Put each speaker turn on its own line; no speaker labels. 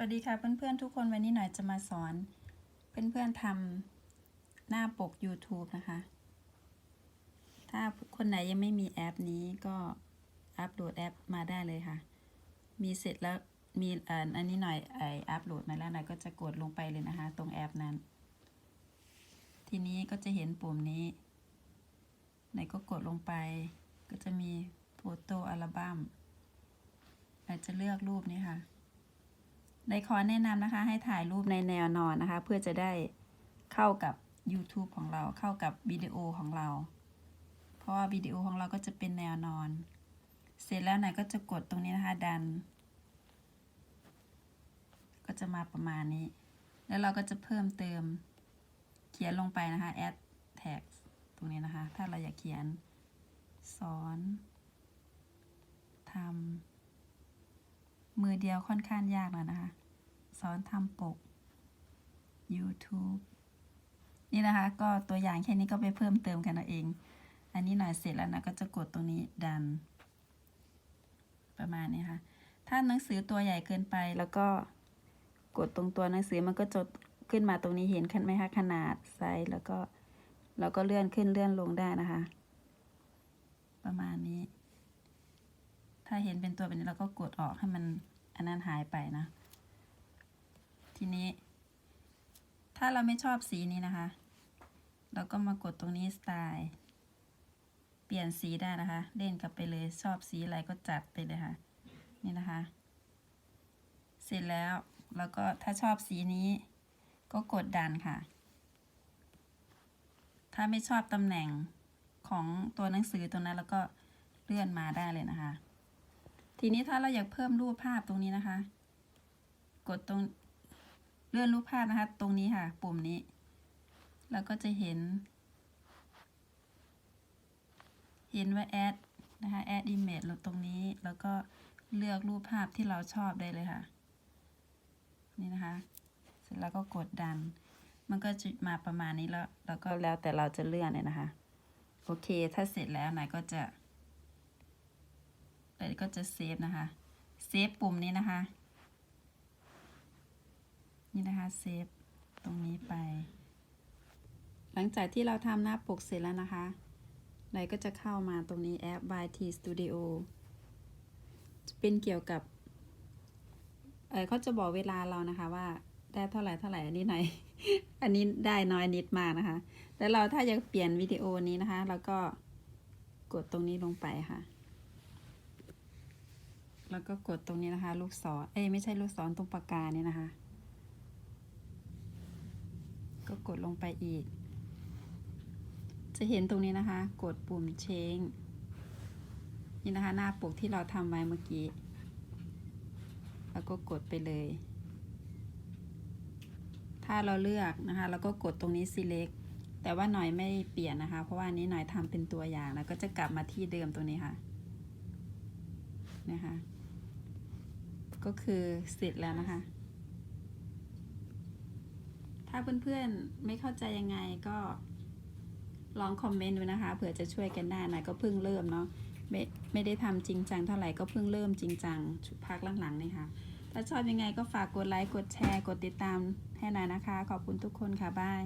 วัสดีค่ะเพื่อนๆทุกคนวันนี้หน่อยจะมาสอน เพื่อนๆทำหน้าปก YouTube นะคะ ถ้าคนไหนยังไม่มีแอปนี้ก็อัปโหลดแอปมาได้เลยค่ะ มีเสร็จแล้วมีอันนี้หน่อยไออัปโหลดมาแล้วหน่อยก็จะกดลงไปเลยนะคะ ตรงแอปนั้น ทีนี้ก็จะเห็นปุ่มนี้หน่อยก็กดลงไป ก็จะมีโฟโต้อัลบั้มหน่อยจะเลือกรูปนี้ค่ะ ในขอแนะนำนะคะ ให้ถ่ายรูปในแนวนอนนะคะ เพื่อจะได้เข้ากับ YouTube ของเราเข้ากับวิดีโอของเรา เพราะว่าวิดีโอของเราก็จะเป็นแนวนอน เสร็จแล้วไหนก็จะกดตรงนี้นะคะดัน ก็จะมาประมาณนี้ แล้วเราก็จะเพิ่มเติมเขียนลงไปนะคะ add tag ตรงนี้นะคะ ถ้าเราอยากเขียนสอนทำ มือเดียวค่อนข้างยากแล้วนะคะ สอนทำปก YouTube นี่นะคะ ก็ตัวอย่างแค่นี้ก็ไปเพิ่มเติมกันเอาเอง อันนี้หน่อยเสร็จแล้วนะก็จะกดตรงนี้ดัน ประมาณนี้ค่ะ ถ้าหนังสือตัวใหญ่เกินไปแล้วก็กดตรงตัวหนังสือมันก็จะขึ้นมาตรงนี้เห็นขึ้นไหมคะขนาดไซส์แล้วก็แล้วก็เลื่อนขึ้นเลื่อนลงได้นะคะ ประมาณนี้ ถ้าเห็นเป็นตัวแบบนี้เราก็กดออกให้มัน อันนั้นหายไปนะ ทีนี้ ถ้าเราไม่ชอบสีนี้นะคะ เราก็มากดตรงนี้สไตล์เปลี่ยนสีได้นะคะ เล่นกลับไปเลยชอบสีอะไรก็จัดไปเลยค่ะ นี่นะคะ เสร็จแล้วแล้วก็ถ้าชอบสีนี้ ก็กดดันค่ะ ถ้าไม่ชอบตำแหน่งของตัวหนังสือตรงนั้นแล้วก็เลื่อนมาได้เลยนะคะ ทีนี้ถ้าเราอยากเพิ่มรูปภาพตรงนี้นะคะ กดตรงเลื่อนรูปภาพนะคะ ตรงนี้ค่ะ ปุ่มนี้ เราก็จะเห็น เห็นว่า add นะคะ add image เราตรงนี้ แล้วก็เลือกรูปภาพที่เราชอบได้เลยค่ะ นี่นะคะ เสร็จแล้วก็กดดัน มันก็จะมาประมาณนี้แล้ว แล้วก็แล้วแต่เราจะเลื่อนเลยนะคะ โอเค ถ้าเสร็จแล้วนายก็จะ เลยก็จะเซฟนะคะ เซฟปุ่มนี้นะคะ นี่นะคะเซฟตรงนี้ไป หลังจากที่เราทำหน้าปกเสร็จแล้วนะคะเรก็จะเข้ามาตรงนี้แอป YT Studio จะเป็นเกี่ยวกับ เออเขาจะบอกเวลาเรานะคะว่าได้เท่าไหร่เท่าไหร่อันนี้ไหน อันนี้ได้น้อยนิดมากนะคะแต่เราถ้าอยากเปลี่ยนวิดีโอนี้นะคะ เราก็กดตรงนี้ลงไปค่ะ แล้วก็กดตรงนี้นะคะ ลูกศร เอ้ยไม่ใช่ลูกศรตรงปากกาเนี่ยนะคะ ก็กดลงไปอีก จะเห็นตรงนี้นะคะ กดปุ่มเชงนี่นะคะ หน้าปกที่เราทำไว้เมื่อกี้ แล้วก็กดไปเลย ถ้าเราเลือกนะคะ แล้วก็กดตรงนี้ select แต่ว่าหน่อยไม่เปลี่ยนนะคะ เพราะว่านนี้หน่อยทำเป็นตัวอย่างแล้วก็จะกลับมาที่เดิมตรงนี้ค่ะนะคะ ก็คือเสร็จแล้วนะคะ ถ้าเพื่อนๆไม่เข้าใจยังไงก็ลองคอมเมนต์ดูนะคะเผื่อจะช่วยกันได้นะก็เพิ่งเริ่มเนาะไม่ไม่ได้ทำจริงจังเท่าไหร่ก็เพิ่งเริ่มจริงจังพักหลังๆนี่ค่ะ ถ้าชอบยังไงก็ฝากกดไลค์กดแชร์ กดติดตามให้หน่อยนะคะ ขอบคุณทุกคนค่ะบาย